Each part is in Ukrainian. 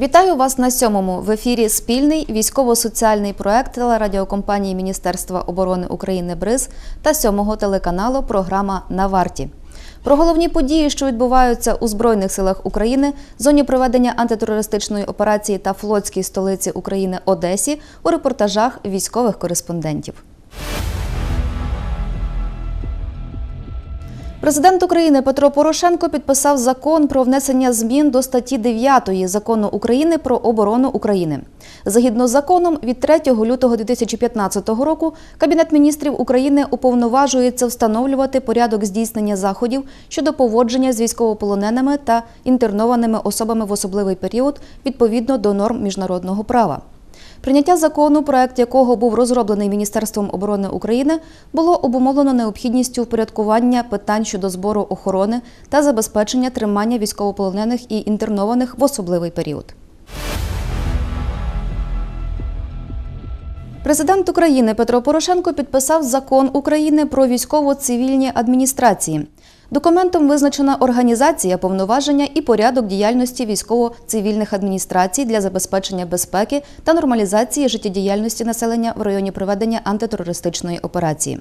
Вітаю вас на сьомому в ефірі спільний військово-соціальний проект телерадіокомпанії Міністерства оборони України БРИЗ та сьомого телеканалу Програма на варті. Про головні події, що відбуваються у Збройних силах України, зоні проведення антитерористичної операції та флотській столиці України Одесі у репортажах військових кореспондентів. Президент України Петро Порошенко підписав закон про внесення змін до статті 9 закону України про оборону України. Згідно з законом, від 3 лютого 2015 року Кабінет міністрів України уповноважується встановлювати порядок здійснення заходів щодо поводження з військовополоненими та інтернованими особами в особливий період відповідно до норм міжнародного права. Прийняття закону, проект якого був розроблений Міністерством оборони України, було обумовлено необхідністю впорядкування питань щодо збору охорони та забезпечення тримання військовополонених і інтернованих в особливий період. Президент України Петро Порошенко підписав закон України про військово-цивільні адміністрації. Документом визначена організація, повноваження і порядок діяльності військово-цивільних адміністрацій для забезпечення безпеки та нормалізації життєдіяльності населення в районі проведення антитерористичної операції.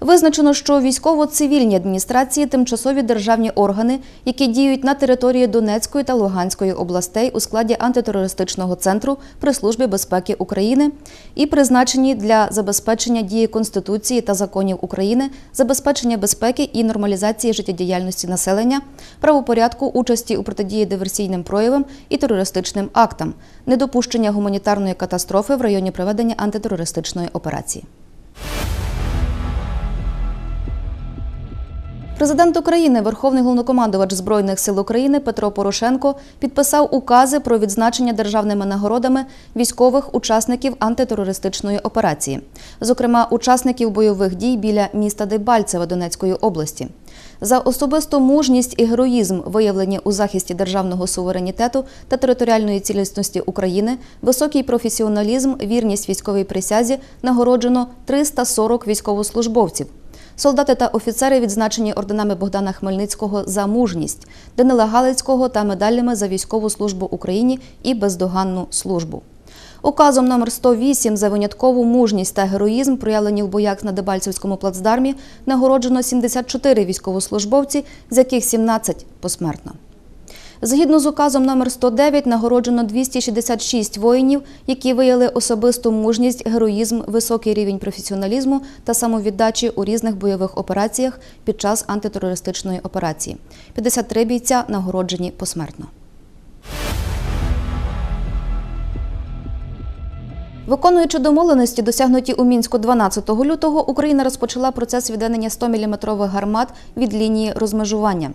Визначено, що військово-цивільні адміністрації тимчасові державні органи, які діють на території Донецької та Луганської областей у складі антитерористичного центру при службі безпеки України і призначені для забезпечення дії Конституції та законів України, забезпечення безпеки і нормалізації життєдіяльності населення, правопорядку, участі у протидії диверсійним проявам і терористичним актам, недопущення гуманітарної катастрофи в районі проведення антитерористичної операції. Президент України, Верховний головнокомандувач Збройних сил України Петро Порошенко підписав укази про відзначення державними нагородами військових учасників антитерористичної операції, зокрема учасників бойових дій біля міста Дебальцеве Донецької області. За особисту мужність і героїзм, виявлені у захисті державного суверенітету та територіальної цілісності України, високий професіоналізм, вірність військовій присязі нагороджено 340 військовослужбовців. Солдати та офіцери відзначені орденами Богдана Хмельницького за мужність, Данила Галицького та медалями за військову службу Україні і бездоганну службу. Указом номер 108 за виняткову мужність та героїзм, проявлені в боях на Дебальцевському плацдармі, нагороджено 74 військовослужбовці, з яких 17 посмертно. Згідно з указом номер 109 нагороджено 266 воїнів, які виявили особисту мужність, героїзм, високий рівень професіоналізму та самовіддачі у різних бойових операціях під час антитерористичної операції. 53 бійця нагороджені посмертно. Виконуючи домовленості, досягнуті у мінську 12 лютого, Україна розпочала процес відведення 100-мм гармат від лінії розмежування.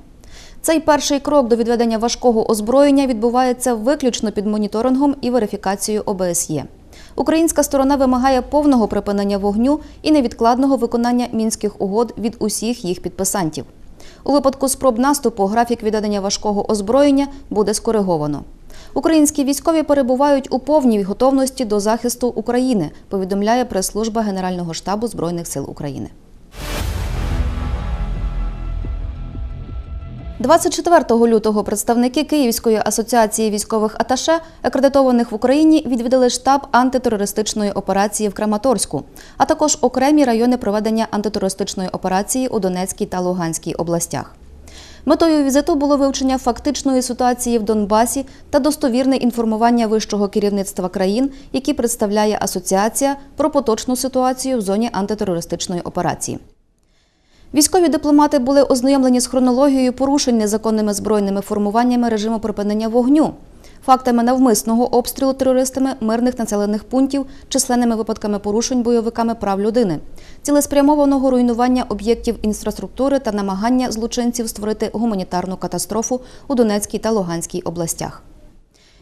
Цей перший крок до відведення важкого озброєння відбувається виключно під моніторингом і верифікацією ОБСЄ. Українська сторона вимагає повного припинення вогню і невідкладного виконання мінських угод від усіх їх підписантів. У випадку спроб наступу графік відведення важкого озброєння буде скориговано. Українські військові перебувають у повній готовності до захисту України, повідомляє прес-служба Генерального штабу Збройних сил України. 24 лютого представники Київської асоціації військових аташе, акредитованих в Україні, відвідали штаб антитерористичної операції в Краматорську, а також окремі райони проведення антитерористичної операції у Донецькій та Луганській областях. Метою візиту було вивчення фактичної ситуації в Донбасі та достовірне інформування вищого керівництва країн, які представляє асоціація про поточну ситуацію в зоні антитерористичної операції. Військові дипломати були ознайомлені з хронологією порушень незаконними збройними формуваннями режиму припинення вогню, фактами навмисного обстрілу терористами мирних населених пунктів, численними випадками порушень бойовиками прав людини, цілеспрямованого руйнування об'єктів інфраструктури та намагання злочинців створити гуманітарну катастрофу у Донецькій та Луганській областях.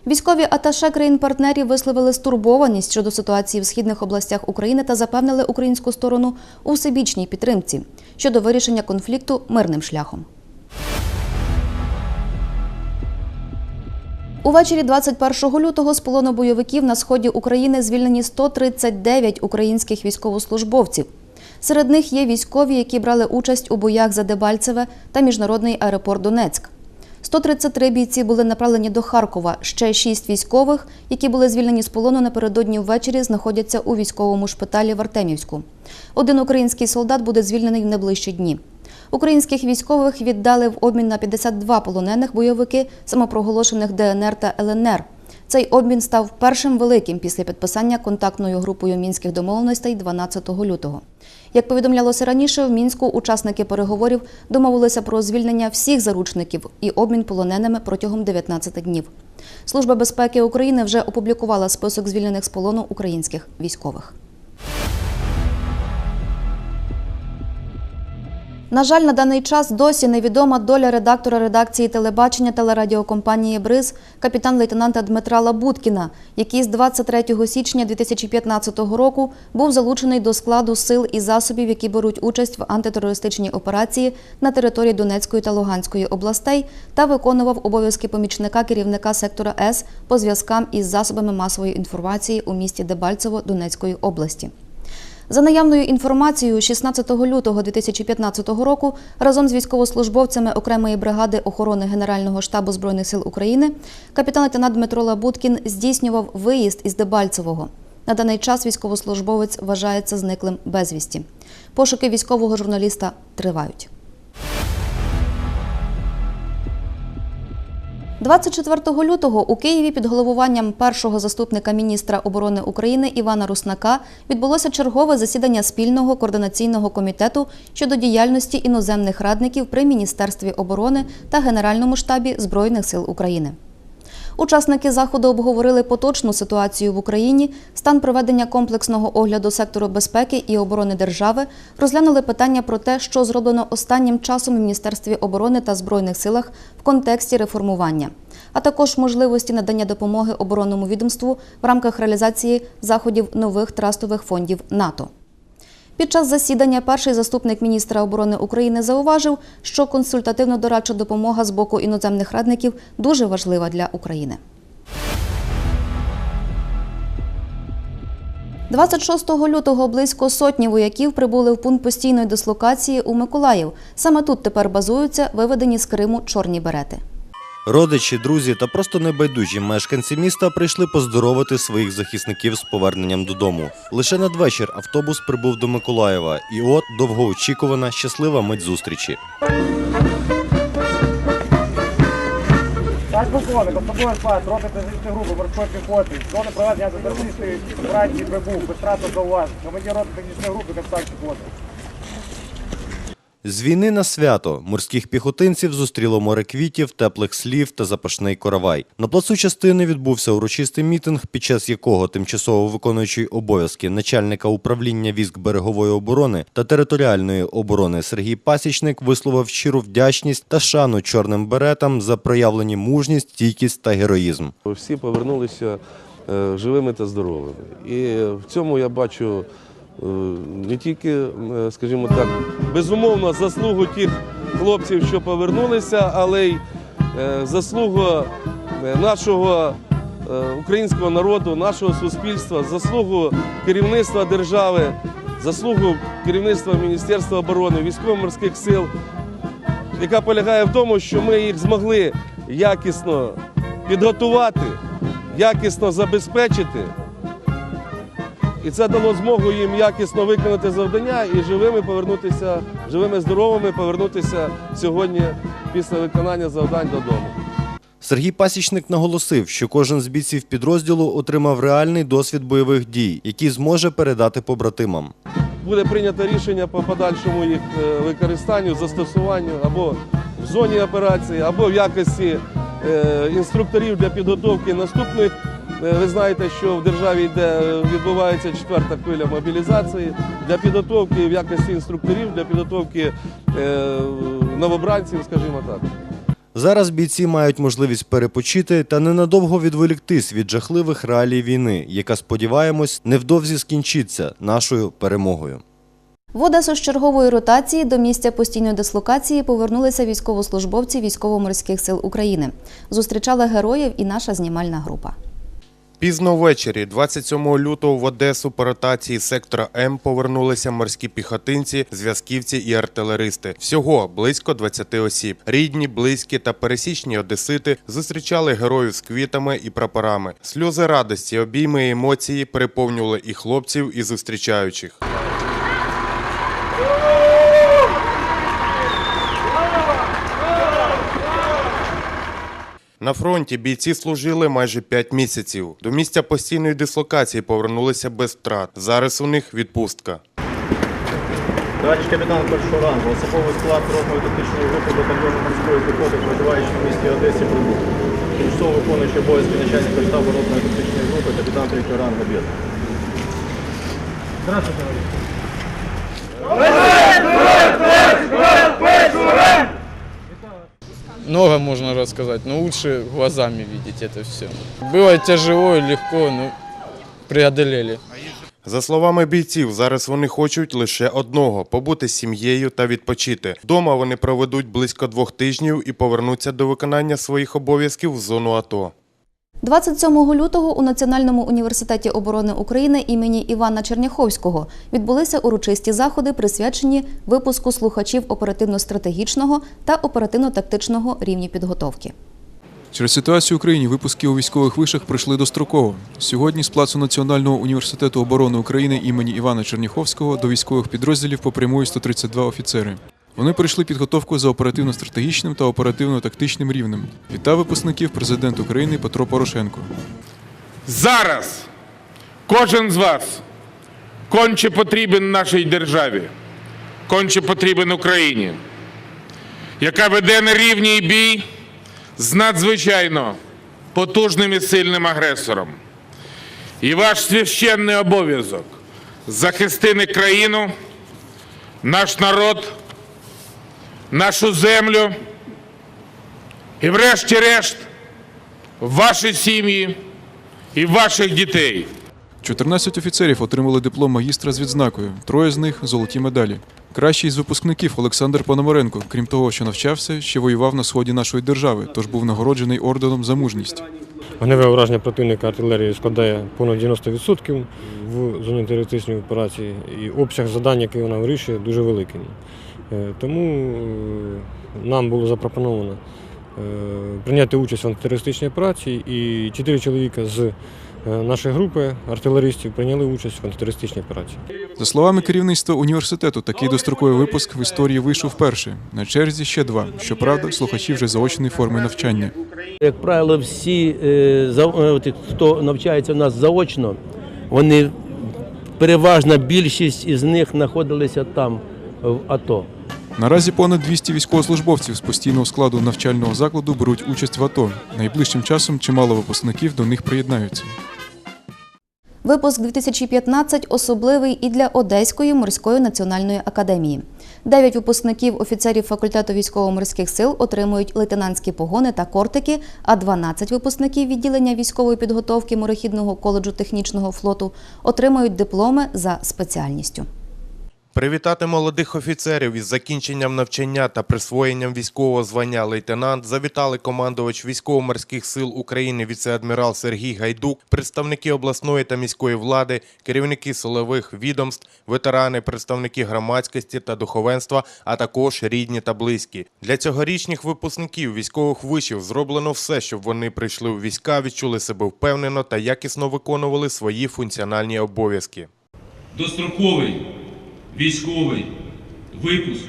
Військові аташе країн-партнерів висловили стурбованість щодо ситуації в східних областях України та запевнили українську сторону у всебічній підтримці щодо вирішення конфлікту мирним шляхом. Увечері 21 лютого з полону бойовиків на сході України звільнені 139 українських військовослужбовців. Серед них є військові, які брали участь у боях за Дебальцеве та міжнародний аеропорт Донецьк. 133 бійці були направлені до Харкова. Ще шість військових, які були звільнені з полону напередодні ввечері, знаходяться у військовому шпиталі в Артемівську. Один український солдат буде звільнений в найближчі дні. Українських військових віддали в обмін на 52 полонених бойовики самопроголошених ДНР та ЛНР. Цей обмін став першим великим після підписання контактною групою мінських домовленостей 12 лютого. Як повідомлялося раніше, в мінську учасники переговорів домовилися про звільнення всіх заручників і обмін полоненими протягом 19 днів. Служба безпеки України вже опублікувала список звільнених з полону українських військових. На жаль, на даний час досі невідома доля редактора редакції телебачення телерадіокомпанії Бриз капітан-лейтенанта Дмитра Лабуткіна, який з 23 січня 2015 року був залучений до складу сил і засобів, які беруть участь в антитерористичній операції на території Донецької та Луганської областей, та виконував обов'язки помічника керівника сектора С по зв'язкам із засобами масової інформації у місті Дебальцево Донецької області. За наявною інформацією, 16 лютого 2015 року разом з військовослужбовцями окремої бригади охорони Генерального штабу збройних сил України капітан-лейтенант Дмитро Лабуткін здійснював виїзд із Дебальцевого. На даний час військовослужбовець вважається зниклим безвісті. Пошуки військового журналіста тривають. 24 лютого у Києві під головуванням першого заступника міністра оборони України Івана Руснака відбулося чергове засідання спільного координаційного комітету щодо діяльності іноземних радників при Міністерстві оборони та Генеральному штабі Збройних сил України. Учасники заходу обговорили поточну ситуацію в Україні, стан проведення комплексного огляду сектору безпеки і оборони держави, розглянули питання про те, що зроблено останнім часом у Міністерстві оборони та Збройних силах в контексті реформування, а також можливості надання допомоги оборонному відомству в рамках реалізації заходів нових трастових фондів НАТО. Під час засідання перший заступник міністра оборони України зауважив, що консультативно-дорадча допомога з боку іноземних радників дуже важлива для України. 26 лютого близько сотні вояків прибули в пункт постійної дислокації у Миколаїв. Саме тут тепер базуються виведені з Криму чорні берети. Родичі, друзі та просто небайдужі мешканці міста прийшли поздоровити своїх захисників з поверненням додому. Лише надвечір автобус прибув до Миколаєва, і от довгоочікувана щаслива мить зустрічі. Так, полковник, особливий склад, роти фізичної групи, морської піхоти, зони проведення антитерористичної операції прибув, без втрати зауважень, командир роти технічної групи, капітан піхоти. З війни на свято морських піхотинців зустріло море квітів, теплих слів та запашний коровай. На плацу частини відбувся урочистий мітинг, під час якого тимчасово виконуючий обов'язки начальника управління військ берегової оборони та територіальної оборони Сергій Пасічник висловив щиру вдячність та шану чорним беретам за проявлені мужність, стійкість та героїзм. Всі повернулися е, живими та здоровими. І в цьому я бачу не тільки, е, скажімо так, безумовно заслугу тих хлопців, що повернулися, але й е, заслугу е, нашого е, українського народу, нашого суспільства, заслугу керівництва держави, заслугу керівництва Міністерства оборони, військово-морських сил, яка полягає в тому, що ми їх змогли якісно підготувати, якісно забезпечити. І це дало змогу їм якісно виконати завдання і живими повернутися, живими здоровими повернутися сьогодні після виконання завдань додому. Сергій Пасічник наголосив, що кожен з бійців підрозділу отримав реальний досвід бойових дій, який зможе передати побратимам. Буде прийнято рішення по подальшому їх е, використанню, застосуванню або в зоні операції, або в якості е, інструкторів для підготовки наступних. Е, Ви знаєте, що в державі йде відбувається четверта хвиля мобілізації для підготовки в якості інструкторів, для підготовки е, новобранців, скажімо так. Зараз бійці мають можливість перепочити та ненадовго відволіктись від жахливих реалій війни, яка, сподіваємось, невдовзі скінчиться нашою перемогою. В Одесу з чергової ротації до місця постійної дислокації повернулися військовослужбовці військово-морських сил України. Зустрічала героїв і наша знімальна група. Пізно ввечері, 27 лютого, в Одесу по ротації сектора М повернулися морські піхотинці, зв'язківці і артилеристи. Всього близько 20 осіб. Рідні, близькі та пересічні одесити зустрічали героїв з квітами і прапорами. Сльози радості, обійми емоції переповнювали і хлопців, і зустрічаючих. На фронті бійці служили майже 5 місяців. До місця постійної дислокації повернулися без втрат. Зараз у них відпустка. Товариш капітан першого рангу, особовий склад ротної тактичної групи батальйону морської піхоти, проживаючи в місті Одесі, прибув. Тимчасово виконуючи обов'язки начальника штабу ротної тактичної групи, капітан третього рангу Бєд. Много можно рассказать, но лучше глазами видеть это все. Было тяжело и легко, но преодолели. За словами бійців, зараз вони хочуть лише одного побути з сім'єю та відпочити. Дома вони проведуть близько двох тижнів і повернуться до виконання своїх обов'язків в зону АТО. 27 лютого у Національному університеті оборони України імені Івана Черняховського відбулися урочисті заходи, присвячені випуску слухачів оперативно-стратегічного та оперативно-тактичного рівні підготовки. Через ситуацію в Україні випуски у військових вишах пройшли достроково. Сьогодні з плацу Національного університету оборони України імені Івана Черніховського до військових підрозділів попрямують 132 офіцери. Вони пройшли підготовку за оперативно-стратегічним та оперативно-тактичним рівнем. Вітав випускників президент України Петро Порошенко. Зараз кожен з вас конче потрібен нашій державі, конче потрібен Україні, яка веде на рівній бій з надзвичайно потужним і сильним агресором. І ваш священний обов'язок захистити країну, наш народ, нашу землю і, врешті-решт, ваші сім'ї і ваших дітей. 14 офіцерів отримали диплом магістра з відзнакою, троє з них золоті медалі. Кращий з випускників Олександр Пономаренко, крім того, що навчався, ще воював на сході нашої держави, тож був нагороджений орденом за мужність. Вогневе ураження противника артилерії складає понад 90% в зоні терористичної операції, і обсяг завдань, який вона вирішує, дуже великий. Е, Тому е, нам було запропоновано е, прийняти участь в антитерористичній операції, і чотири чоловіка з нашої групи артилеристів прийняли участь в антитерористичній операції. За словами керівництва університету, такий достроковий випуск в історії вийшов вперше. На черзі ще два. Щоправда, слухачі вже заочної форми навчання. Як правило, всі, за- хто навчається у нас заочно, вони переважна більшість із них знаходилися там, в АТО. Наразі понад 200 військовослужбовців з постійного складу навчального закладу беруть участь в АТО. Найближчим часом чимало випускників до них приєднаються. Випуск 2015 особливий і для Одеської морської національної академії. Дев'ять випускників офіцерів факультету військово-морських сил отримують лейтенантські погони та кортики, а 12 випускників відділення військової підготовки морехідного коледжу технічного флоту отримують дипломи за спеціальністю. Привітати молодих офіцерів із закінченням навчання та присвоєнням військового звання лейтенант завітали командувач військово-морських сил України віце-адмірал Сергій Гайдук, представники обласної та міської влади, керівники силових відомств, ветерани, представники громадськості та духовенства, а також рідні та близькі. Для цьогорічних випускників військових вишів зроблено все, щоб вони прийшли у війська, відчули себе впевнено та якісно виконували свої функціональні обов'язки. достроковий військовий випуск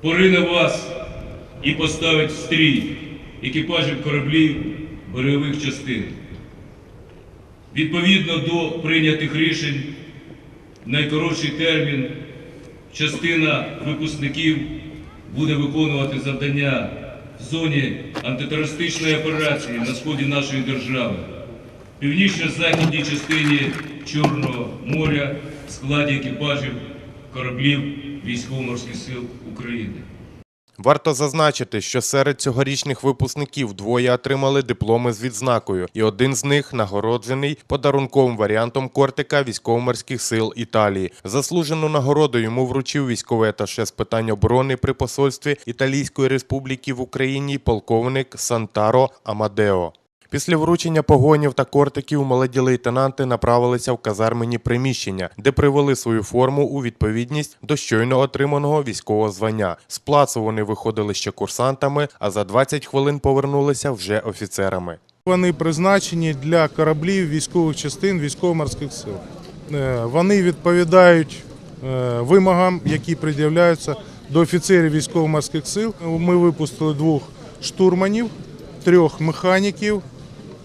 порине вас і поставить в стрій екіпажів кораблів бойових частин. Відповідно до прийнятих рішень, найкоротший термін частина випускників буде виконувати завдання в зоні антитерористичної операції на сході нашої держави північно-західній частині Чорного моря складі екіпажів кораблів Військово-морських сил України. Варто зазначити, що серед цьогорічних випускників двоє отримали дипломи з відзнакою, і один з них нагороджений подарунковим варіантом кортика військово-морських сил Італії. Заслужену нагороду йому вручив військовий аташе з питань оборони при посольстві Італійської республіки в Україні полковник Сантаро Амадео. Після вручення погонів та кортиків молоді лейтенанти направилися в казармені приміщення, де привели свою форму у відповідність до щойно отриманого військового звання. З плацу вони виходили ще курсантами, а за 20 хвилин повернулися вже офіцерами. Вони призначені для кораблів військових частин військово-морських сил. Е, Вони відповідають е, вимогам, які пред'являються до офіцерів військово-морських сил. Ми випустили двох штурманів, трьох механіків,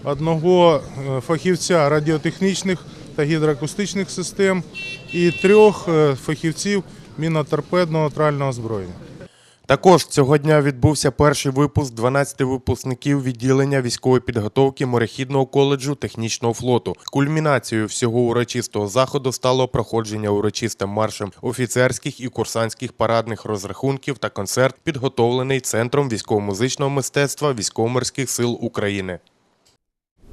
одного е, фахівця радіотехнічних та гідроакустичних систем і трьох е, фахівців міноторпедного трального озброєння. Також цього дня відбувся перший випуск 12 випускників відділення військової підготовки морехідного коледжу технічного флоту. Кульмінацією всього урочистого заходу стало проходження урочистим маршем офіцерських і курсантських парадних розрахунків та концерт, підготовлений центром військово-музичного мистецтва військово-морських сил України.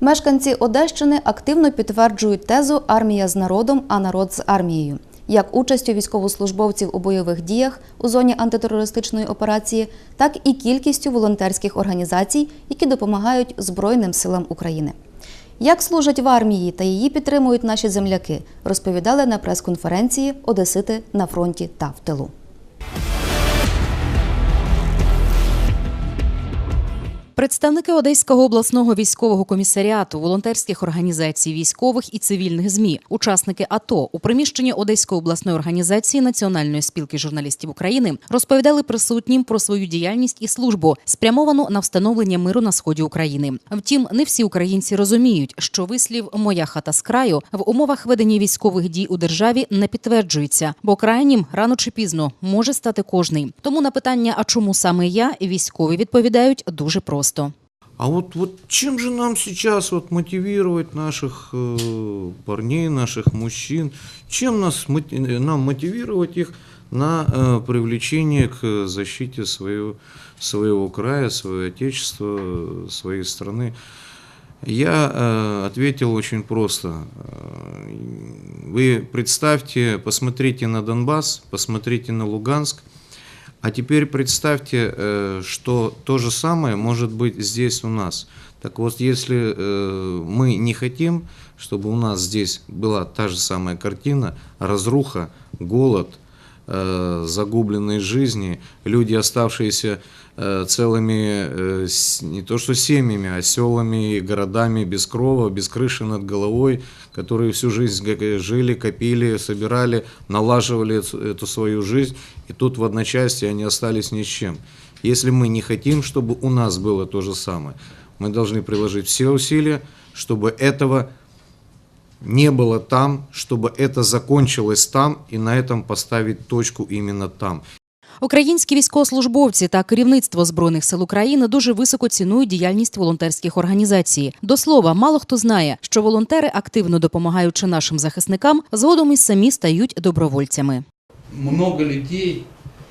Мешканці Одещини активно підтверджують тезу Армія з народом, а народ з армією. Як участю військовослужбовців у бойових діях у зоні антитерористичної операції, так і кількістю волонтерських організацій, які допомагають Збройним силам України. Як служать в армії та її підтримують наші земляки, розповідали на прес-конференції Одесити на фронті та в тилу. Представники Одеського обласного військового комісаріату, волонтерських організацій, військових і цивільних змі, учасники АТО у приміщенні Одеської обласної організації Національної спілки журналістів України розповідали присутнім про свою діяльність і службу, спрямовану на встановлення миру на сході України. Втім, не всі українці розуміють, що вислів Моя хата з краю в умовах ведення військових дій у державі не підтверджується, бо крайнім рано чи пізно може стати кожний. Тому на питання, а чому саме я, військові відповідають дуже просто. А вот, вот чем же нам сейчас вот мотивировать наших э, парней, наших мужчин? Чем нас, нам мотивировать их на э, привлечение к защите своего, своего края, своего отечества, своей страны? Я э, ответил очень просто. Э, Вы представьте, посмотрите на Донбасс, посмотрите на Луганск, а теперь представьте, э, что то же самое может быть здесь у нас. Так вот, если э, мы не хотим, чтобы у нас здесь была та же самая картина, разруха, голод, э, загубленные жизни, люди, оставшиеся целыми э, не то что семьями, а селами и городами без крова, без крыши над головой, которые всю жизнь г- жили, копили, собирали, налаживали эту свою жизнь, и тут в одночасье они остались ни с чем. Если мы не хотим, чтобы у нас было то же самое, мы должны приложить все усилия, чтобы этого не было там, чтобы это закончилось там, и на этом поставить точку именно там. Українські військовослужбовці та керівництво збройних сил України дуже високо цінують діяльність волонтерських організацій. До слова, мало хто знає, що волонтери, активно допомагаючи нашим захисникам, згодом і самі стають добровольцями. много людей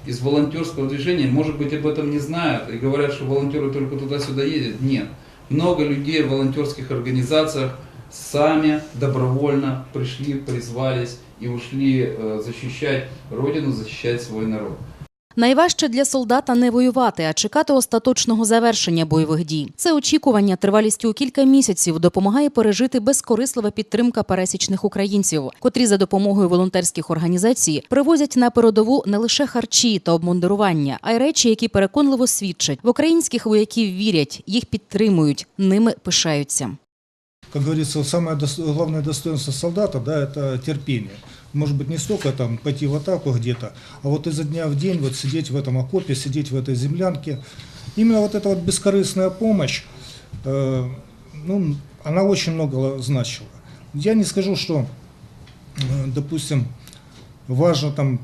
из волонтерского движения, может быть, об этом не знают и говорят, что волонтеры только туда-сюда ездят. Нет. Много людей в волонтерских организациях сами добровольно пришли, призвались и ушли э, защищать Родину, защищать свой народ. Найважче для солдата не воювати, а чекати остаточного завершення бойових дій. Це очікування тривалістю у кілька місяців допомагає пережити безкорислива підтримка пересічних українців, котрі за допомогою волонтерських організацій привозять на передову не лише харчі та обмундирування, а й речі, які переконливо свідчать в українських вояків вірять, їх підтримують, ними пишаються. как говорится, самое достоинство солдата, да, это терпение. Может быть, не столько там пойти в атаку где-то, а вот изо дня в день вот сидеть в этом окопе, сидеть в этой землянке. Именно вот эта вот бескорыстная помощь, э, ну, она очень много значила. Я не скажу, что, э, допустим, важно там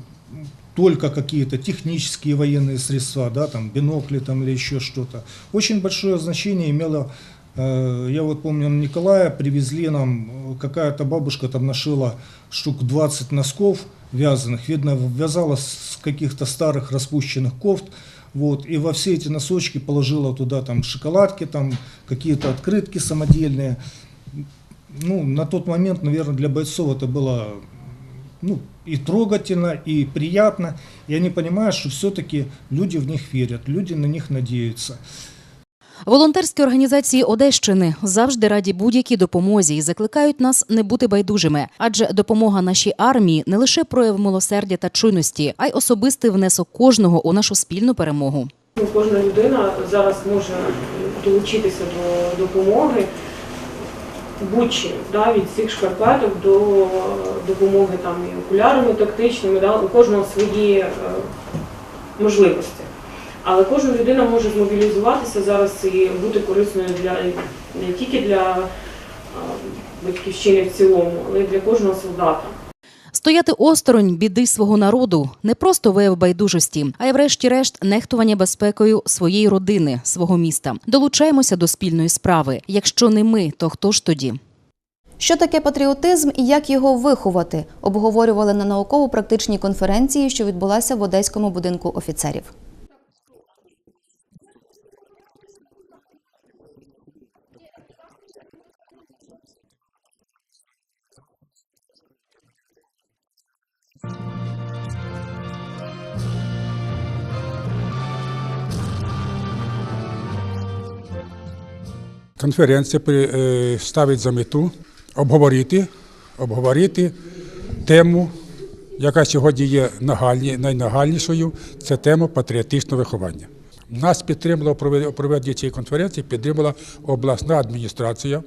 только какие-то технические военные средства, да, там бинокли там или еще что-то. Очень большое значение имело, я вот помню, Николая привезли нам, э, какая-то бабушка там нашила штук 20 носков вязаных, видно, вязала с каких-то старых распущенных кофт, вот, и во все эти носочки положила туда там шоколадки, там какие-то открытки самодельные. Ну, на тот момент, наверное, для бойцов это было ну, и трогательно, и приятно. И они понимают, что все-таки люди в них верят, люди на них надеются. Волонтерські організації Одещини завжди раді будь-якій допомозі і закликають нас не бути байдужими, адже допомога нашій армії не лише прояв милосердя та чуйності, а й особистий внесок кожного у нашу спільну перемогу. Ну, Кожна людина зараз може долучитися до допомоги будь-чим, да, від цих шкарпеток до допомоги там, і окулярами тактичними, да, у кожного свої е, можливості. Але кожна людина може змобілізуватися зараз і бути корисною для не тільки для е, батьківщини в цілому, але й для кожного солдата. Стояти осторонь біди свого народу не просто вияв байдужості, а й, врешті-решт, нехтування безпекою своєї родини, свого міста. Долучаємося до спільної справи. Якщо не ми, то хто ж тоді? Що таке патріотизм і як його виховати, обговорювали на науково-практичній конференції, що відбулася в Одеському будинку офіцерів. Конференція е, ставить за мету обговорити, обговорити тему, яка сьогодні є нагальні, найнагальнішою, це тема патріотичного виховання. Нас підтримала у провед- проведенні цієї конференції, підтримала обласна адміністрація,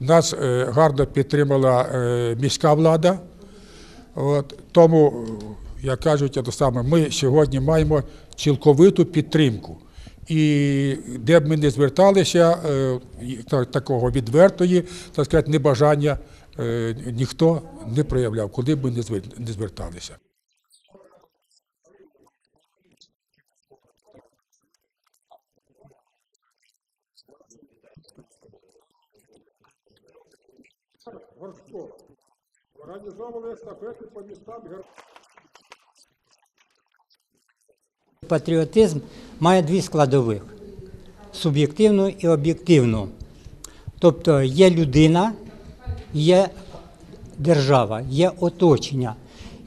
нас е, гарно підтримала е, міська влада. От, тому, як кажуть, ми сьогодні маємо цілковиту підтримку. І де б ми не зверталися, е, та- такого відвертої, так сказати, небажання е, ніхто не проявляв, куди б ми не звер- не зверталися. Організовували естафети по містам Патріотизм має дві складових суб'єктивну і об'єктивну. Тобто є людина, є держава, є оточення.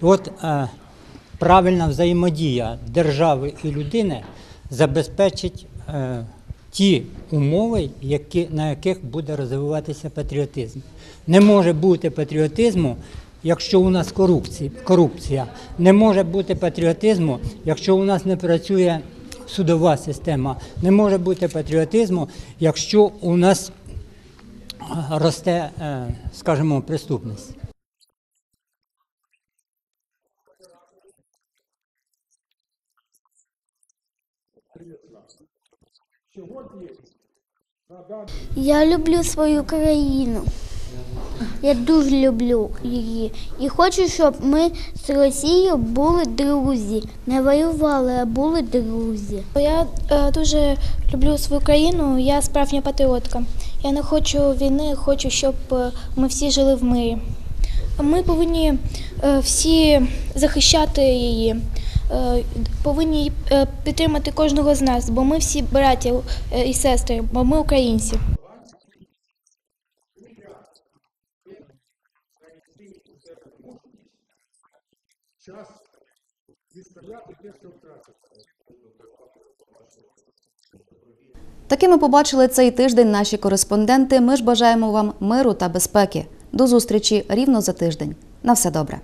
І от е, правильна взаємодія держави і людини забезпечить е, ті умови, які, на яких буде розвиватися патріотизм. Не може бути патріотизму, якщо у нас корупція, корупція. Не може бути патріотизму, якщо у нас не працює судова система. Не може бути патріотизму, якщо у нас е, росте, е, скажімо, преступність. Я люблю свою країну. Я дуже люблю її. І хочу, щоб ми з Росією були друзі. Не воювали, а були друзі. Я е, дуже люблю свою країну, я справжня патріотка. Я не хочу війни, хочу, щоб е, ми всі жили в мирі. Ми повинні е, всі захищати її, е, повинні е, підтримати кожного з нас, бо ми всі браття е, і сестри, бо ми українці. Час відстояти те, що втратиться. Такими побачили цей тиждень наші кореспонденти. Ми ж бажаємо вам миру та безпеки. До зустрічі рівно за тиждень. На все добре.